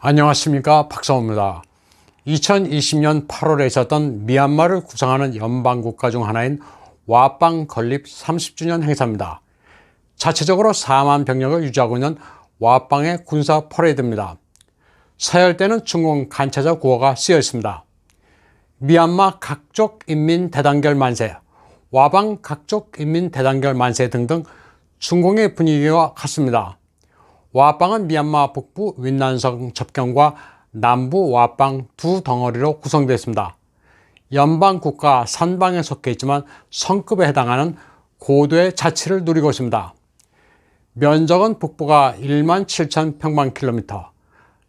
안녕하십니까 박사호입니다. 2020년 8월에 있었던 미얀마를 구성하는 연방국가 중 하나인 와빵 건립 30주년 행사입니다. 자체적으로 4만 병력을 유지하고 있는 와빵의 군사 퍼레이드입니다. 서열대는 중공 간차자 구호가 쓰여 있습니다. 미얀마 각족 인민 대단결 만세, 와방 각족 인민 대단결 만세 등등 중공의 분위기와 같습니다. 와빵은 미얀마 북부 윈난성 접경과 남부 와빵 두 덩어리로 구성되어 있습니다. 연방 국가 산방에 속해 있지만 성급에 해당하는 고도의 자치를 누리고 있습니다. 면적은 북부가 1만 7천 평방킬로미터,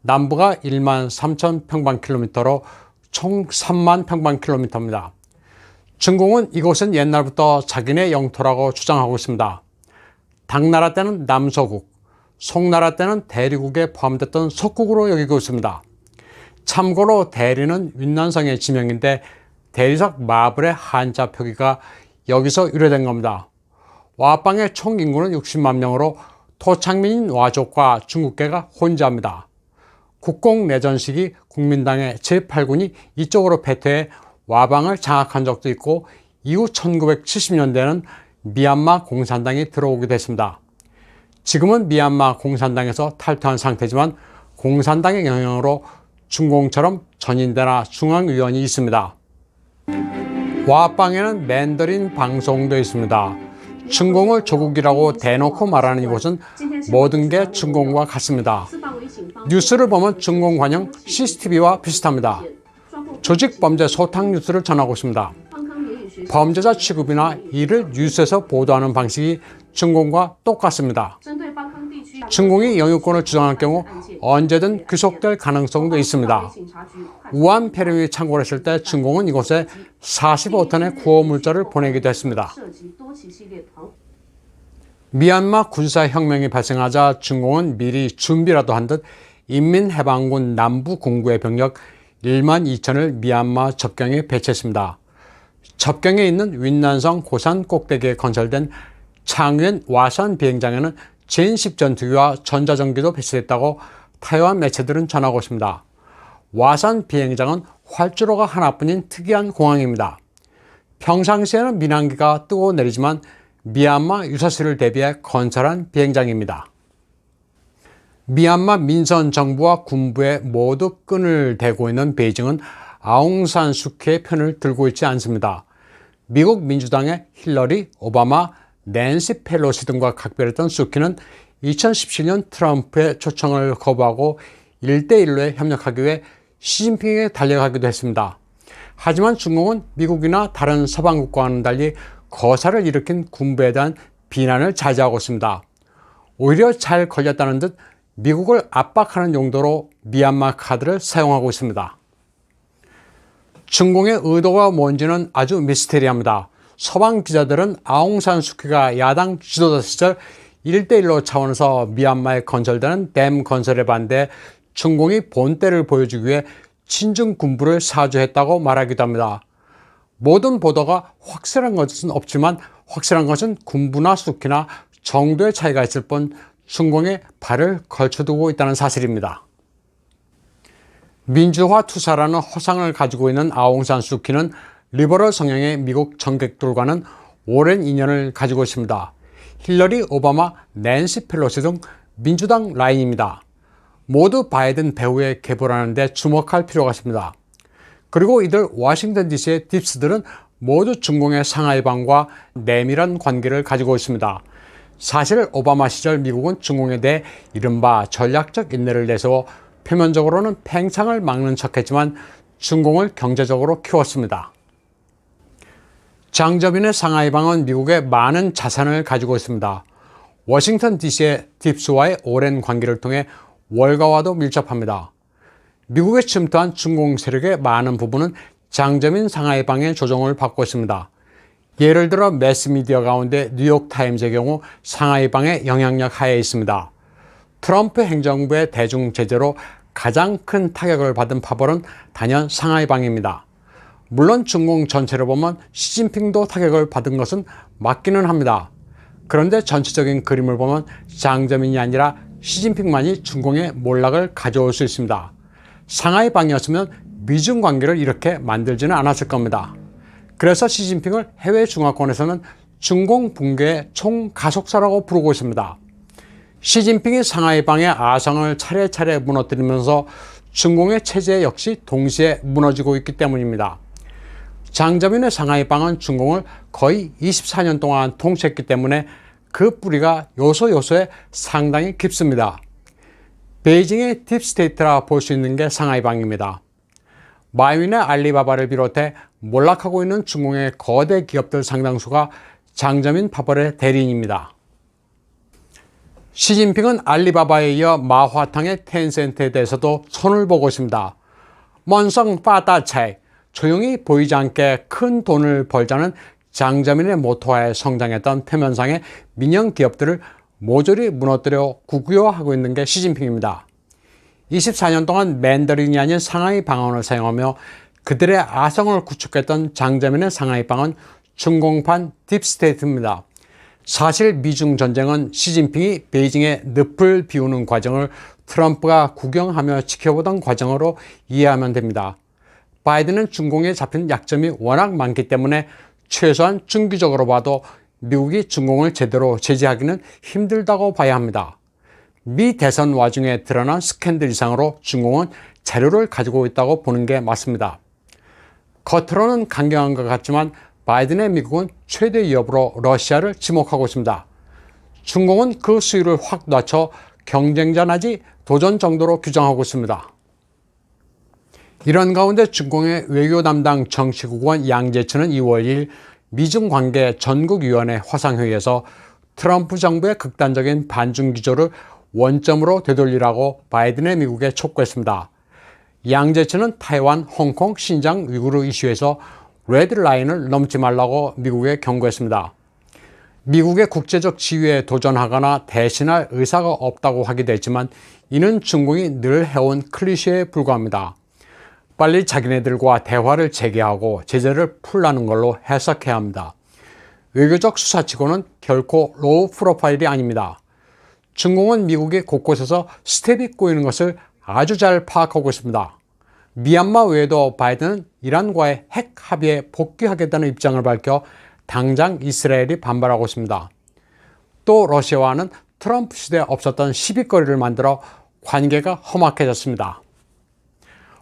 남부가 1만 3천 평방킬로미터로 총 3만 평방킬로미터입니다. 중공은 이곳은 옛날부터 자기네 영토라고 주장하고 있습니다. 당나라 때는 남서국, 송나라 때는 대리국에 포함됐던 속국으로 여기고 있습니다. 참고로 대리는 윈난성의 지명인데 대리석 마블의 한자 표기가 여기서 유래된 겁니다. 와빵의 총 인구는 60만 명으로 토착민인 와족과 중국계가 혼자입니다. 국공 내전 시기 국민당의 제8군이 이쪽으로 패퇴해 와방을 장악한 적도 있고 이후 1970년대에는 미얀마 공산당이 들어오기도 했습니다. 지금은 미얀마 공산당에서 탈퇴한 상태지만 공산당의 영향으로 중공처럼 전인대나 중앙위원이 있습니다. 와빵에는 맨더린 방송도 있습니다. 중공을 조국이라고 대놓고 말하는 이곳은 모든 게 중공과 같습니다. 뉴스를 보면 중공 관영 CCTV와 비슷합니다. 조직 범죄 소탕 뉴스를 전하고 있습니다. 범죄자 취급이나 이를 뉴스에서 보도하는 방식이 중공과 똑같습니다. 중공이 영유권을 주장할 경우 언제든 귀속될 가능성도 있습니다. 우한 폐렴이 창궐했을 때 중공은 이곳에 45톤의 구호 물자를 보내기도 했습니다. 미얀마 군사혁명이 발생하자 중공은 미리 준비라도 한 듯 인민해방군 남부 공구의 병력 1만 2천을 미얀마 접경에 배치했습니다. 접경에 있는 윈난성 고산 꼭대기에 건설된 창현 와산 비행장에는 제10 전투기와 전자전기도 배치됐다고 타이완 매체들은 전하고 있습니다. 와산 비행장은 활주로가 하나뿐인 특이한 공항입니다. 평상시에는 민항기가 뜨고 내리지만 미얀마 유사시를 대비해 건설한 비행장입니다. 미얀마 민선 정부와 군부에 모두 끈을 대고 있는 베이징은 아웅산 수키의 편을 들고 있지 않습니다. 미국 민주당의 힐러리, 오바마, 낸시 펠로시 등과 각별했던 수키는 2017년 트럼프의 초청을 거부하고 1대1로 협력하기 위해 시진핑에 달려가기도 했습니다. 하지만 중국은 미국이나 다른 서방국과는 달리 거사를 일으킨 군부에 대한 비난을 자제하고 있습니다. 오히려 잘 걸렸다는 듯 미국을 압박하는 용도로 미얀마 카드를 사용하고 있습니다. 중공의 의도가 뭔지는 아주 미스테리합니다. 서방 기자들은 아웅산 수키가 야당 지도자 시절 1대1로 차원에서 미얀마에 건설되는 댐 건설에 반대 중공이 본때를 보여주기 위해 친중 군부를 사주했다고 말하기도 합니다. 모든 보도가 확실한 것은 없지만 확실한 것은 군부나 수키나 정도의 차이가 있을 뿐 중공에 발을 걸쳐두고 있다는 사실입니다. 민주화 투사라는 허상을 가지고 있는 아웅산 수키는 리버럴 성향의 미국 정객들과는 오랜 인연을 가지고 있습니다. 힐러리 오바마, 낸시 펠로시 등 민주당 라인입니다. 모두 바이든 배후에 개보라는 데 주목할 필요가 있습니다. 그리고 이들 워싱턴 DC의 딥스들은 모두 중공의 상하이방과 내밀한 관계를 가지고 있습니다. 사실 오바마 시절 미국은 중공에 대해 이른바 전략적 인내를 내세워 표면적으로는 팽창을 막는 척했지만 중공을 경제적으로 키웠습니다. 장저빈의 상하이 방은 미국의 많은 자산을 가지고 있습니다. 워싱턴 DC의 딥스와의 오랜 관계를 통해 월가와도 밀접합니다. 미국에 침투한 중공 세력의 많은 부분은 장저민 상하이 방의 조정을 받고 있습니다. 예를 들어 매스미디어 가운데 뉴욕타임즈의 경우 상하이 방의 영향력 하에 있습니다. 트럼프 행정부의 대중 제재로 가장 큰 타격을 받은 파벌은 단연 상하이 방입니다. 물론 중공 전체를 보면 시진핑도 타격을 받은 것은 맞기는 합니다. 그런데 전체적인 그림을 보면 장저민이 아니라 시진핑만이 중공의 몰락을 가져올 수 있습니다. 상하이 방이었으면 미중 관계를 이렇게 만들지는 않았을 겁니다. 그래서 시진핑을 해외 중화권에서는 중공 붕괴의 총가속사라고 부르고 있습니다. 시진핑이 상하이 방의 아성을 차례차례 무너뜨리면서 중공의 체제 역시 동시에 무너지고 있기 때문입니다. 장점인의 상하이 방은 중공을 거의 24년 동안 통치했기 때문에 그 뿌리가 요소 요소에 상당히 깊습니다. 베이징의 딥스테이트라 볼 수 있는 게 상하이 방입니다. 마윈의 알리바바를 비롯해 몰락하고 있는 중공의 거대 기업들 상당수가 장점인 파벌의 대리인입니다. 시진핑은 알리바바에 이어 마화탕의 텐센트에 대해서도 손을 보고 있습니다. 먼성 파다차이, 조용히 보이지 않게 큰 돈을 벌자는 장자민의 모토하에 성장했던 표면상의 민영 기업들을 모조리 무너뜨려 국유화하고 있는 게 시진핑입니다. 24년 동안 맨더린이 아닌 상하이 방언을 사용하며 그들의 아성을 구축했던 장자민의 상하이 방은 중공판 딥스테이트입니다. 사실 미중 전쟁은 시진핑이 베이징에 늪을 비우는 과정을 트럼프가 구경하며 지켜보던 과정으로 이해하면 됩니다. 바이든은 중공에 잡힌 약점이 워낙 많기 때문에 최소한 중기적으로 봐도 미국이 중공을 제대로 제재하기는 힘들다고 봐야 합니다. 미 대선 와중에 드러난 스캔들 이상으로 중공은 자료를 가지고 있다고 보는 게 맞습니다. 겉으로는 강경한 것 같지만 바이든의 미국은 최대 위협으로 러시아를 지목하고 있습니다. 중공은 그 수위를 확 낮춰 경쟁자 나지 도전 정도로 규정하고 있습니다. 이런 가운데 중공의 외교 담당 정치국원 양재춘은 2월 1일 미중 관계 전국위원회 화상회의에서 트럼프 정부의 극단적인 반중 기조를 원점으로 되돌리라고 바이든의 미국에 촉구했습니다. 양재춘은 타이완, 홍콩, 신장, 위구르 이슈에서 레드라인을 넘지 말라고 미국에 경고했습니다. 미국의 국제적 지위에 도전하거나 대신할 의사가 없다고 하기도 했지만 이는 중국이 늘 해온 클리셰에 불과합니다. 빨리 자기네들과 대화를 재개하고 제재를 풀라는 걸로 해석해야 합니다. 외교적 수사치고는 결코 로우 프로파일이 아닙니다. 중공은 미국의 곳곳에서 스텝이 꼬이는 것을 아주 잘 파악하고 있습니다. 미얀마 외에도 바이든은 이란과의 핵 합의에 복귀하겠다는 입장을 밝혀 당장 이스라엘이 반발하고 있습니다. 또 러시아와는 트럼프 시대에 없었던 시비거리를 만들어 관계가 험악해졌습니다.